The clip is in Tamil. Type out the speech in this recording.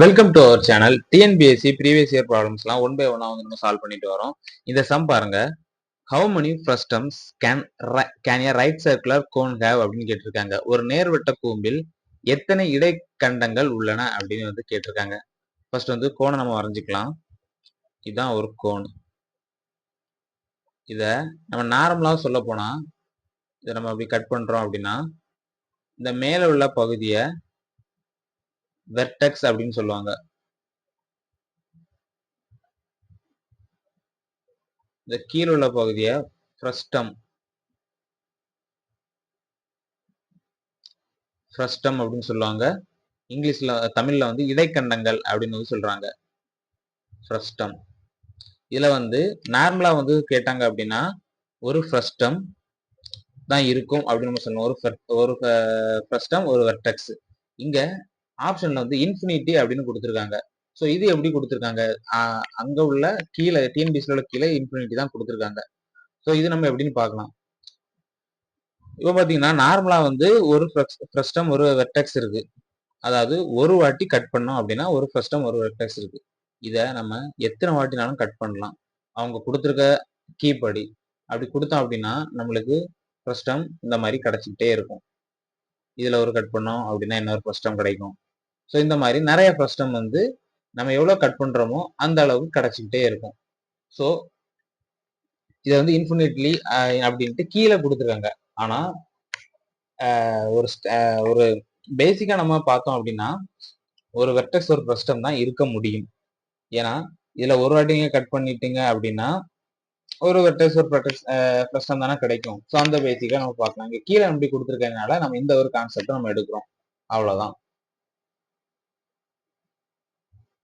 Welcome to our channel TNPSC previous year ப்ராப்ளம்ஸ்லாம் one by one வந்து நம்ம சால்வ் பண்ணிட்டு வரோம். இந்த சம் பாருங்க. How many frustums can can a right circular cone have அப்படின்னு கேட்டிருக்காங்க. ஒரு நேர்வட்ட கூம்பில் எத்தனை இடைக்கண்டங்கள் உள்ளன அப்படின்னு வந்து கேட்டிருக்காங்க. ஃபர்ஸ்ட் வந்து கோணை நம்ம வரைஞ்சிக்கலாம். இதுதான் ஒரு கோன் இத நம்ம நார்மலாக சொல்ல போனா இதை நம்ம அப்படி கட் பண்றோம் அப்படின்னா இந்த மேல உள்ள பகுதியை வெர்டெக்ஸ் அப்படின்னு சொல்லுவாங்க. இந்த கீழுள்ள பகுதியை ஃப்ரஸ்டம் ஃப்ரஸ்டம் அப்படின்னு சொல்லுவாங்க. இங்கிலீஷ்ல தமிழ்ல வந்து இடைக்கண்டங்கள் அப்படின்னு வந்து சொல்றாங்க. ஃப்ரஸ்டம் இதுல வந்து நார்மலா வந்து கேட்டாங்க அப்படின்னா ஒரு ஃப்ரஸ்டம் தான் இருக்கும் அப்படின்னு நம்ம சொல்லணும் ஒரு ஒரு ஃப்ரஸ்டம் ஒரு வெர்டெக்ஸ் இங்க ஆப்ஷன்ல வந்து இன்ஃபினிட்டி அப்படின்னு கொடுத்துருக்காங்க. ஸோ இது எப்படி கொடுத்துருக்காங்க? அங்க உள்ள கீழே டிஎன்பிஎஸ்ல உள்ள கீழே இன்ஃபினிட்டி தான் கொடுத்துருக்காங்க. ஸோ இது நம்ம எப்படின்னு பார்க்கலாம். இப்போ பார்த்தீங்கன்னா நார்மலா வந்து ஒரு ஃப்ரெஸ்டம் ஒரு வெர்டெக்ஸ் இருக்கு. அதாவது ஒரு வாட்டி கட் பண்ணோம் அப்படின்னா ஒரு ஃப்ரெஸ்டம் ஒரு வெர்டெக்ஸ் இருக்கு. இதை நம்ம எத்தனை வாட்டினாலும் கட் பண்ணலாம். அவங்க கொடுத்துருக்க கீப்படி அப்படி கொடுத்தோம் அப்படின்னா நம்மளுக்கு ஃப்ரெஸ்டம் இந்த மாதிரி கிடைச்சிக்கிட்டே இருக்கும். இதுல ஒரு கட் பண்ணோம் அப்படின்னா இன்னொரு ஃப்ரெஸ்டம் கிடைக்கும். ஸோ இந்த மாதிரி நிறைய ஃப்ரஸ்டம் வந்து நம்ம எவ்வளோ கட் பண்ணுறோமோ அந்த அளவுக்கு கிடச்சிக்கிட்டே இருக்கும். ஸோ இதை வந்து இன்ஃபினிட்லி அப்படின்ட்டு கீழே கொடுத்துருக்காங்க. ஆனால் ஒரு ஒரு பேசிக்காக நம்ம பார்த்தோம் அப்படின்னா ஒரு வெர்டெக்ஸ் ஒரு ஃப்ரஸ்டம் தான் இருக்க முடியும். ஏன்னா இதில் ஒரு வாட்டிங்க கட் பண்ணிட்டீங்க அப்படின்னா ஒரு வெர்டெக்ஸ் ஒரு ஃப்ரஸ்டம் தானே கிடைக்கும். ஸோ அந்த பேசிக்காக நம்ம பார்க்கலாம். இங்கே கீழே நம்பி கொடுத்துருக்கறதுனால நம்ம இந்த ஒரு கான்செப்டை நம்ம எடுக்கிறோம். அவ்வளோதான்